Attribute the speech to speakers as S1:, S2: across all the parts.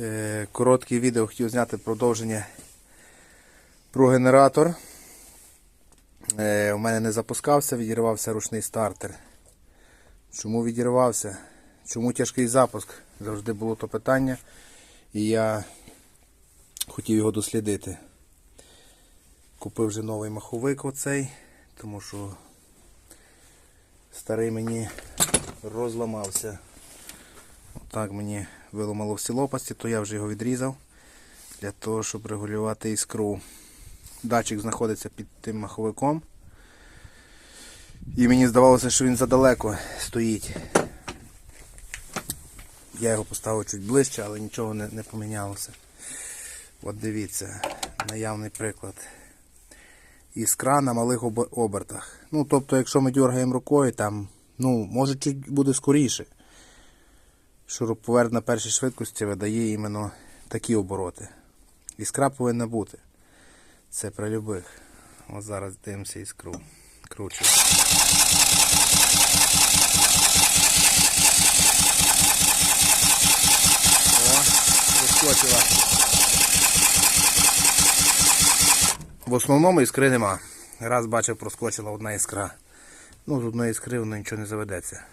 S1: Е, Коротке відео хотів зняти продовження про генератор. Е, У мене не запускався, відірвався ручний стартер. Чому відірвався? Чому тяжкий запуск? Завжди було то питання. І я хотів його дослідити. Купив вже новий маховик оцей, тому що старий мені розламався. Отак мені виламало всі лопасті, то я вже його відрізав для того, щоб регулювати іскру. Датчик знаходиться під тим маховиком. І мені здавалося, що він задалеко стоїть. Я його поставив чуть ближче, але нічого не, не помінялося. От дивіться, наявний приклад. Іскра на малих обертах. Ну, тобто, якщо ми дергаємо рукою, там, ну, може чуть буде скоріше. Шуруповерт на першій швидкості видає іменно такі обороти. Іскра повинна бути. Це при любих. От зараз дивимося іскру. Кручу. О, вискочила. В основному іскри нема. Раз бачив, проскочила одна іскра. Ну, з одної іскри воно нічого не заведеться.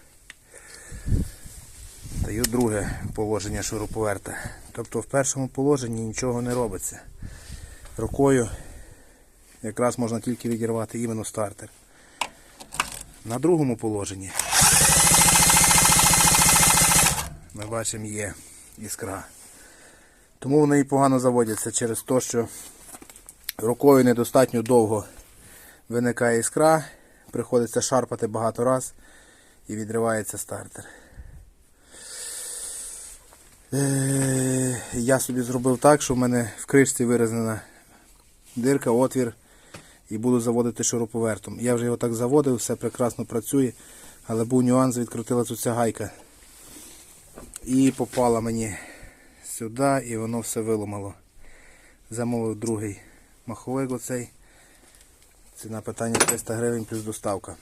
S1: Даю друге положення шуруповерта. Тобто в першому положенні нічого не робиться. Рукою якраз можна тільки відірвати іменно стартер. На другому положенні ми бачимо є іскра. Тому вони і погано заводяться через те, що рукою недостатньо довго виникає іскра, приходиться шарпати багато раз і відривається стартер. Е, Я собі зробив так, що в мене в кришці виразена дирка, отвір і буду заводити шуруповертом. Я вже його так заводив, все прекрасно працює, але був нюанс, відкрутила тут ця гайка. І попала мені сюди і воно все виламало. Замовив другий маховик оцей. Ціна питання 300 гривень плюс доставка.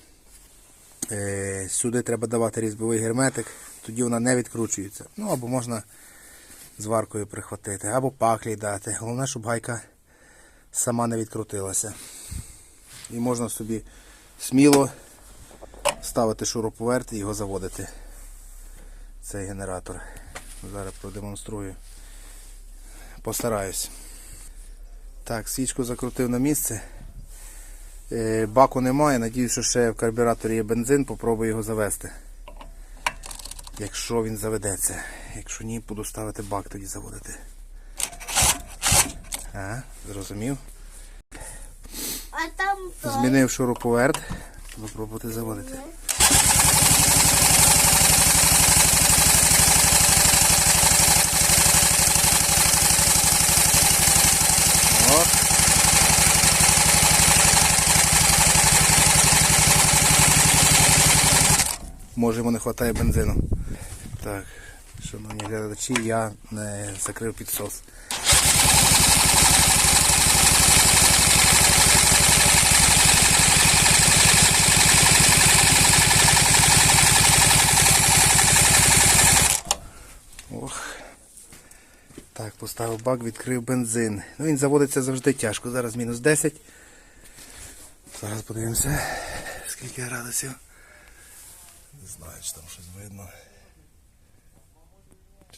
S1: Е, Сюди треба давати різьбовий герметик, тоді вона не відкручується. Ну або можна зваркою прихватити, або паклій дати. Головне, щоб гайка сама не відкрутилася. І можна собі сміло ставити шуруповерт і його заводити. Цей генератор. Зараз продемонструю. Постараюсь. Так, свічку закрутив на місце. Е, Баку немає, надіюсь, що ще в карбюраторі є бензин, попробую його завести. Якщо він заведеться. Якщо ні, буду ставити бак тоді заводити. А, зрозумів.
S2: А там.
S1: Змінив шуруповерт. Попробувати заводити. Може йому не вистачає бензину. Так, шановні глядачі, я не закрив підсос. Ох. Так, поставив бак, відкрив бензин. Ну він заводиться завжди тяжко. Зараз мінус 10. Зараз подивимося, скільки градусів. Не знаю, чи там щось видно.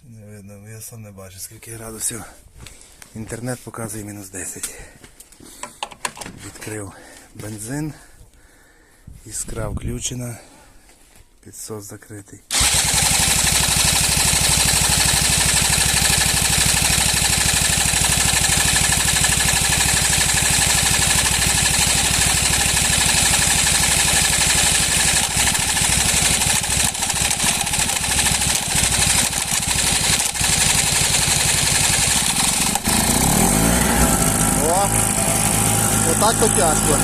S1: Не видно, я сам не бачу, скільки градусів. Інтернет показує мінус 10. Відкрив бензин. Іскра включена. Підсос закритий. О, отак то тяжко.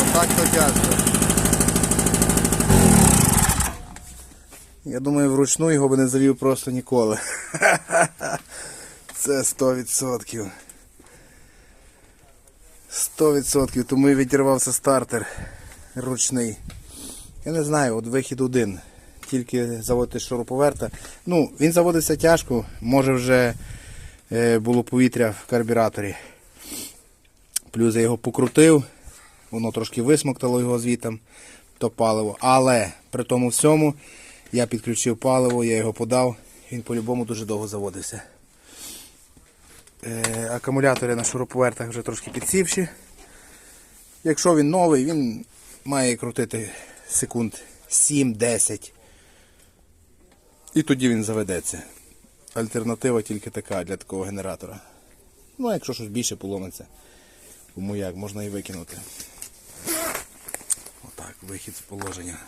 S1: Отак то тяжко. Я думаю, вручну його би не завів просто ніколи. Це 100%. 100%. Тому і відірвався стартер ручний. Я не знаю, от вихід один. тільки заводити шуруповерта. Ну, він заводиться тяжко, може вже було повітря в карбюраторі. Плюс я його покрутив, воно трошки висмоктало його звітом, то паливо. Але при тому всьому я підключив паливо, я його подав, він по-любому дуже довго заводився. Е, акумулятори на шуруповертах вже трошки підсівші. Якщо він новий, він має крутити секунд 7-10. І тоді він заведеться. Альтернатива тільки така для такого генератора. Ну, а якщо щось більше поломиться, тому як, можна і викинути. Отак, вихід з положення.